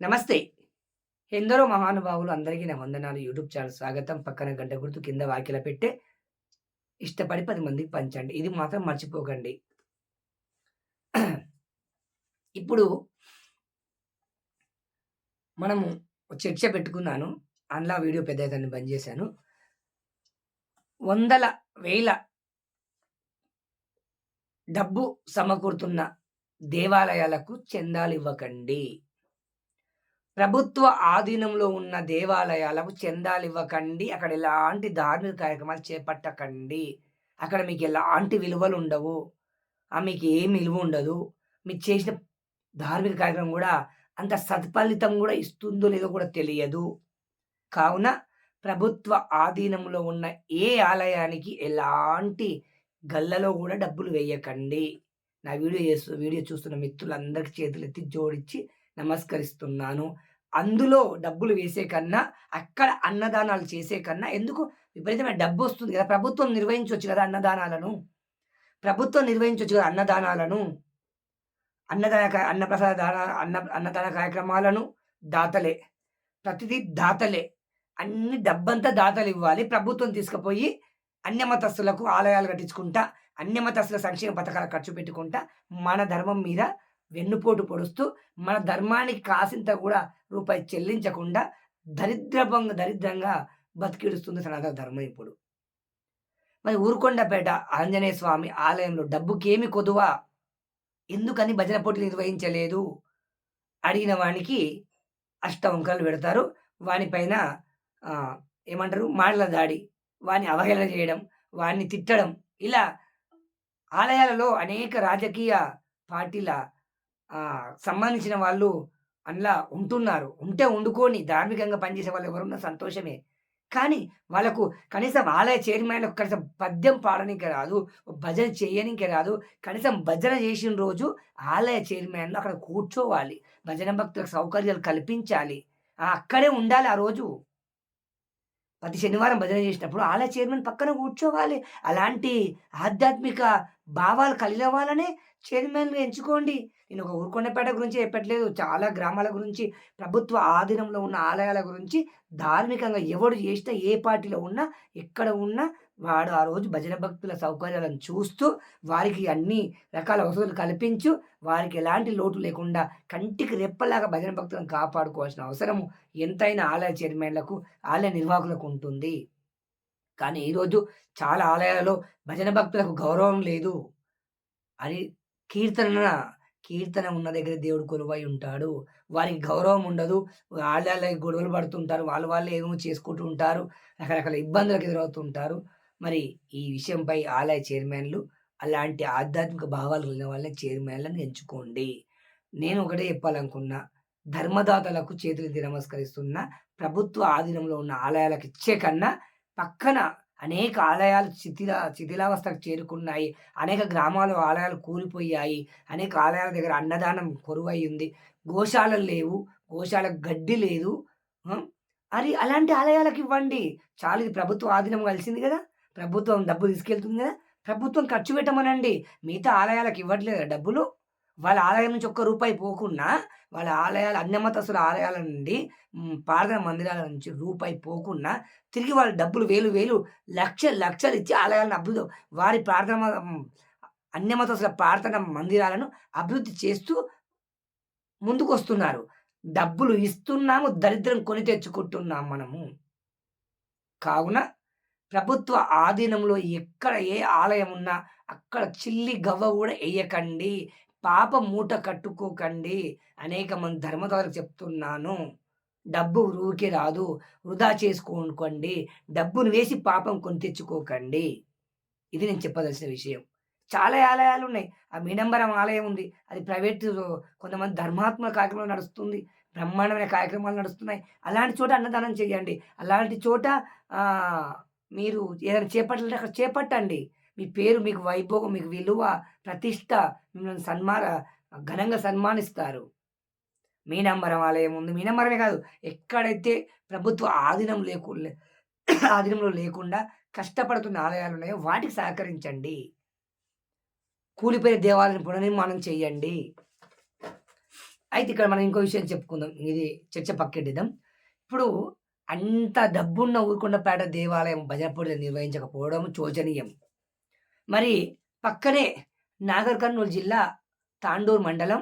నమస్తే. ఎందరో మహానుభావులు అందరికీ నా వందనాలు. యూట్యూబ్ ఛానల్ స్వాగతం. పక్కన గంట గుర్తు కింద వాక్యల పెట్టే ఇష్టపడి పది మందికి పంచండి. ఇది మాత్రం మర్చిపోకండి. ఇప్పుడు మనము చర్చ పెట్టుకున్నాను. అందులో వీడియో పెద్ద దాన్ని బంద్ చేశాను. వందల వేల డబ్బు సమకూరుతున్న దేవాలయాలకు చందాలు ఇవ్వకండి. ప్రభుత్వ ఆధీనంలో ఉన్న దేవాలయాలకు చందాలు ఇవ్వకండి అక్కడ ఎలాంటి ధార్మిక కార్యక్రమాలు చేపట్టకండి. అక్కడ మీకు ఎలాంటి విలువలు ఉండవు. ఆ మీకు ఏం విలువ ఉండదు. మీరు చేసిన ధార్మిక కార్యక్రమం కూడా అంత సత్ఫలితం కూడా ఇస్తుందో లేదో కూడా తెలియదు. కావున ప్రభుత్వ ఆధీనంలో ఉన్న ఏ ఆలయానికి ఎలాంటి గల్లలో కూడా డబ్బులు వేయకండి. నా వీడియో చేస్తు వీడియో చూస్తున్న మిత్రులందరికీ చేతులు ఎత్తి జోడించి నమస్కరిస్తున్నాను. అందులో డబ్బులు వేసే కన్నా అక్కడ అన్నదానాలు చేసే కన్నా ఎందుకు విపరీతమైన డబ్బు వస్తుంది కదా. ప్రభుత్వం నిర్వహించవచ్చు కదా అన్నదానాలను. ప్రభుత్వం నిర్వహించవచ్చు కదా అన్నదానాలను. అన్నదాన అన్నప్రసాద దాన అన్న అన్నదాన కార్యక్రమాలను దాతలే. ప్రతిదీ దాతలే. అన్ని డబ్బంతా దాతలు ఇవ్వాలి. ప్రభుత్వం తీసుకుపోయి అన్యమతస్తులకు ఆలయాలు కట్టించుకుంటా అన్యమతస్తుల సంక్షేమ పథకాలు ఖర్చు పెట్టుకుంటా మన ధర్మం మీద వెన్నుపోటు పొడుస్తూ మన ధర్మానికి కాసింత కూడా రూపాయి చెల్లించకుండా దరిద్రభంగా దరిద్రంగా బతికిడుస్తుంది సనాతన ధర్మం ఇప్పుడు. మరి ఊరుకొండపేట ఆంజనేయ స్వామి ఆలయంలో డబ్బుకేమి కొదువా? ఎందుకని భజన పోటీలు నిర్వహించలేదు? అడిగిన వానికి అష్టవంకలు పెడతారు. వానిపైన ఏమంటారు? మాటల దాడి వాని అవహేళన చేయడం వాడిని తిట్టడం ఇలా ఆలయాలలో అనేక రాజకీయ పార్టీల సంబంధించిన వాళ్ళు అందులో ఉంటున్నారు. ఉంటే వండుకొని ధార్మికంగా పనిచేసే వాళ్ళు ఎవరున్నా సంతోషమే. కానీ వాళ్ళకు కనీసం ఆలయ చైర్మన్లకు కనీసం పద్యం పాడడానికి రాదు భజన చేయడానికి రాదు. కనీసం భజన చేసిన రోజు ఆలయ చైర్మన్లు అక్కడ కూర్చోవాలి. భజన భక్తులకు సౌకర్యాలు కల్పించాలి. అక్కడే ఉండాలి ఆ రోజు. ప్రతి శనివారం భజన చేసినప్పుడు ఆలయ చైర్మన్ పక్కన కూర్చోవాలి. అలాంటి ఆధ్యాత్మిక భావాలు కలిగిన వాళ్ళనే చైర్మన్గా ఎంచుకోండి. నేను ఒక ఊరుకొండపేట గురించి చెప్పట్లేదు. చాలా గ్రామాల గురించి ప్రభుత్వ ఆధీనంలో ఉన్న ఆలయాల గురించి ధార్మికంగా ఎవడు చేసినా ఏ పార్టీలో ఉన్నా ఎక్కడ ఉన్నా వాడు ఆ రోజు భజన భక్తుల సౌకర్యాలను చూస్తూ వారికి అన్ని రకాల వసతులు కల్పించు. వారికి ఎలాంటి లోటు లేకుండా కంటికి రెప్పలాగా భజన భక్తులను కాపాడుకోవాల్సిన అవసరం ఎంతైనా ఆలయ చైర్మన్లకు ఆలయ నిర్వాహకులకు ఉంటుంది. కానీ ఈరోజు చాలా ఆలయాలలో భజన భక్తులకు గౌరవం లేదు. అని కీర్తన కీర్తన ఉన్న దగ్గర దేవుడు కొలువై ఉంటాడు. వారికి గౌరవం ఉండదు. వాళ్ళ గొడవలు పడుతుంటారు. వాళ్ళు వాళ్ళు ఏమో చేసుకుంటూ ఉంటారు. రకరకాల ఇబ్బందులకు ఎదురవుతుంటారు మరి ఈ విషయంపై ఆలయ చైర్మన్లు అలాంటి ఆధ్యాత్మిక భావాలు కలిగిన వాళ్ళని చైర్మన్లను ఎంచుకోండి. నేను ఒకటే చెప్పాలనుకున్నా ధర్మదాతలకు చేతులెత్తి నమస్కరిస్తున్న ప్రభుత్వ ఆధీనంలో ఉన్న ఆలయాలకు ఇచ్చే కన్నా పక్కన అనేక ఆలయాలు శిథిల శిథిలావస్థకు చేరుకున్నాయి. అనేక గ్రామాలు ఆలయాలు కూలిపోయాయి. అనేక ఆలయాల దగ్గర అన్నదానం కొరువై ఉంది. గోశాలలు లేవు. గోశాలకు గడ్డి లేదు. ఆ? అది అలాంటి ఆలయాలకు ఇవ్వండి. చాలు ఇది ప్రభుత్వ ఆధీనం కలిసింది కదా. ప్రభుత్వం డబ్బు తీసుకెళ్తుంది కదా. ప్రభుత్వం ఖర్చు పెట్టమనండి. మిగతా ఆలయాలకు ఇవ్వట్లేదు డబ్బులు. వాళ్ళ ఆలయం నుంచి ఒక్క రూపాయి పోకుండా వాళ్ళ ఆలయాలు అన్యమతస్తుల ఆలయాల నుండి ప్రార్థన మందిరాల నుంచి రూపాయి పోకుండా తిరిగి వాళ్ళు డబ్బులు వేలు వేలు లక్ష లక్షలు ఇచ్చి ఆలయాలను అభివృద్ధి వారి ప్రార్థన అన్యమతస్తుల ప్రార్థన మందిరాలను అభివృద్ధి చేస్తూ ముందుకు వస్తున్నారు డబ్బులు ఇస్తున్నాము దరిద్రం కొని తెచ్చుకుంటున్నాం మనము. కావున ప్రభుత్వ ఆధీనంలో ఎక్కడ ఏ ఆలయం ఉన్నా అక్కడ చిల్లి గవ్వ కూడా వేయకండి. పాప మూట కట్టుకోకండి అనేక మంది ధర్మదారులకు చెప్తున్నాను. డబ్బు ఊరికే రాదు వృధా చేసుకోకండి డబ్బును వేసి పాపం కొని తెచ్చుకోకండి. ఇది నేను చెప్పదలసిన విషయం. చాలా ఆలయాలు ఉన్నాయి. ఆ మీనంబరం ఆలయం ఉంది. అది ప్రైవేట్ కొంతమంది ధర్మాత్మ కార్యక్రమాలు నడుస్తుంది. బ్రహ్మాండమైన కార్యక్రమాలు నడుస్తున్నాయి. అలాంటి చోట అన్నదానం చేయండి. అలాంటి చోట మీరు ఏదైనా చేపట్టాలంటే అక్కడ చేపట్టండి. మీ పేరు మీకు వైభోగం మీకు విలువ ప్రతిష్ట మిమ్మల్ని సన్మాన ఘనంగా సన్మానిస్తారు మీనంబరం ఆలయం ఉంది మీనంబరమే కాదు ఎక్కడైతే ప్రభుత్వ ఆధీనం లేకు ఆధీనంలో లేకుండా కష్టపడుతున్న ఆలయాలు ఉన్నాయో వాటికి సహకరించండి కూలిపోయిన దేవాలయం పునర్నిర్మాణం చేయండి అయితే ఇక్కడ మనం ఇంకో విషయం చెప్పుకుందాం. ఇది చర్చ పక్కెట్టిద్దాం. ఇప్పుడు అంత డబ్బున్న ఊరుకొండపేట దేవాలయం భజన నిర్వహించకపోవడం శోచనీయం. మరి పక్కనే నాగర్ కర్నూలు జిల్లా తాండూరు మండలం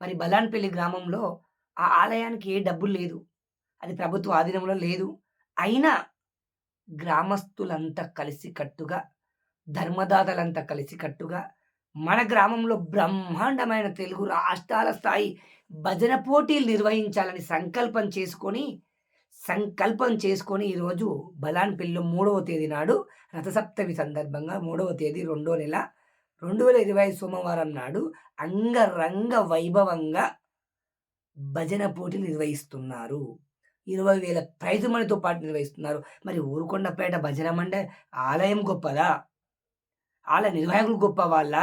మరి బలాన్పల్లి గ్రామంలో ఆ ఆలయానికి ఏ డబ్బులు లేదు. అది ప్రభుత్వ ఆధీనంలో లేదు. అయినా గ్రామస్తులంతా కలిసికట్టుగా, ధర్మదాతలంతా కలిసికట్టుగా మన గ్రామంలో బ్రహ్మాండమైన తెలుగు రాష్ట్రాల స్థాయి భజన పోటీలు నిర్వహించాలని సంకల్పం చేసుకొని, సంకల్పం చేసుకొని ఈరోజు బలాన్ పిల్లు మూడవ తేదీ నాడు రథసప్తమి సందర్భంగా మూడవ తేదీ రెండో నెల 2025 సోమవారం నాడు అంగరంగ వైభవంగా భజన పోటీలు నిర్వహిస్తున్నారు. ఇరవై వేల ప్రైజు మనీతో పాటు నిర్వహిస్తున్నారు. మరి ఊరుకొండపేట భజన మండలి ఆలయం గొప్పదా? ఆలయ నిర్వాహకులు గొప్ప వాళ్ళ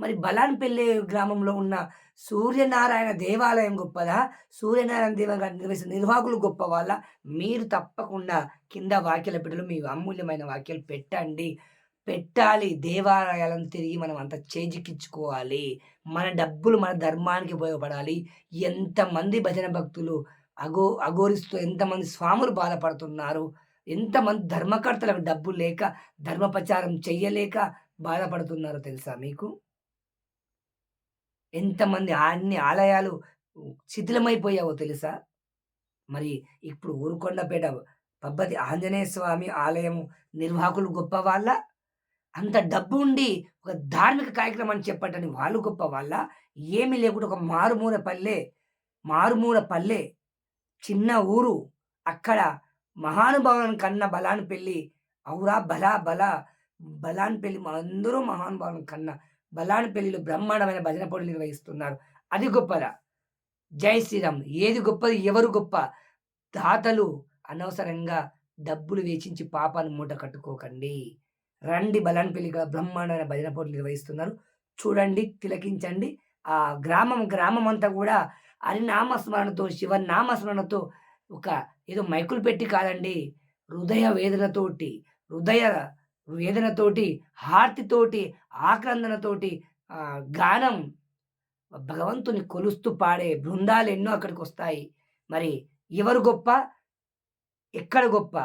మరి బలాన్‌పల్లి గ్రామంలో ఉన్న సూర్యనారాయణ దేవాలయం గొప్పదా? సూర్యనారాయణ దేవాలయం నిర్వహిస్తున్న నిర్వాహకులు గొప్ప వాళ్ళ మీరు తప్పకుండా కింద వాక్యాల పెట్టెలో మీ అమూల్యమైన వాక్యాలు పెట్టండి. పెట్టాలి. దేవాలయాలను తిరిగి మనం అంత చేజిక్కించుకోవాలి. మన డబ్బులు మన ధర్మానికి ఉపయోగపడాలి. ఎంతమంది భజన భక్తులు అగో అఘోరిస్తూ ఎంతమంది స్వాములు బాధపడుతున్నారు. ఎంతమంది ధర్మకర్తలకు డబ్బు లేక, ధర్మ ప్రచారం చెయ్యలేక బాధపడుతున్నారో తెలుసా మీకు? ఎంతమంది అన్ని ఆలయాలు శిథిలమైపోయావో తెలుసా? మరి ఇప్పుడు ఊరుకొండపేట పబ్బతి ఆంజనేయ స్వామి ఆలయం నిర్వాహకులు గొప్పవాళ్ళా? అంత డబ్బు ఉండి ఒక ధార్మిక కార్యక్రమాన్ని చెప్పటని వాళ్ళు గొప్ప వాళ్ళ ఏమీ లేకుండా ఒక మారుమూల పల్లె, మారుమూల పల్లె, చిన్న ఊరు. అక్కడ మహానుభావులను కన్న బలాన్‌పల్లి ఔరా! బలా భలా! బలాన్‌పల్లి అందరూ మహానుభావులను కన్న బలాన్‌పల్లిలో బ్రహ్మాండమైన భజన పోటీలు నిర్వహిస్తున్నారు. అది గొప్పదా? జై శ్రీరామ్. ఏది గొప్పది? ఎవరు గొప్ప? దాతలు అనవసరంగా డబ్బులు వేచించి పాపాన్ని మూట కట్టుకోకండి. రండి బలాన్‌పల్లి బ్రహ్మాండమైన భజన పోటీలు నిర్వహిస్తున్నారు. చూడండి, తిలకించండి. ఆ గ్రామం గ్రామం అంతా కూడా హరినామస్మరణతో శివనామస్మరణతో ఒక ఏదో మైకులు పెట్టి కాదండి. హృదయ వేదనతోటి, హృదయ వేదనతోటి, హార్తితోటి, ఆక్రందనతోటి గానం భగవంతుని కొలుస్తూ పాడే బృందాలు ఎన్నో అక్కడికి వస్తాయి మరి ఎవరు గొప్ప? ఎక్కడ గొప్ప?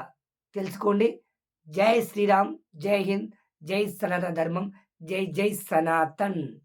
తెలుసుకోండి. జై శ్రీరామ్. జై హింద్. జై సనాతన ధర్మం. జై జై సనాతన్.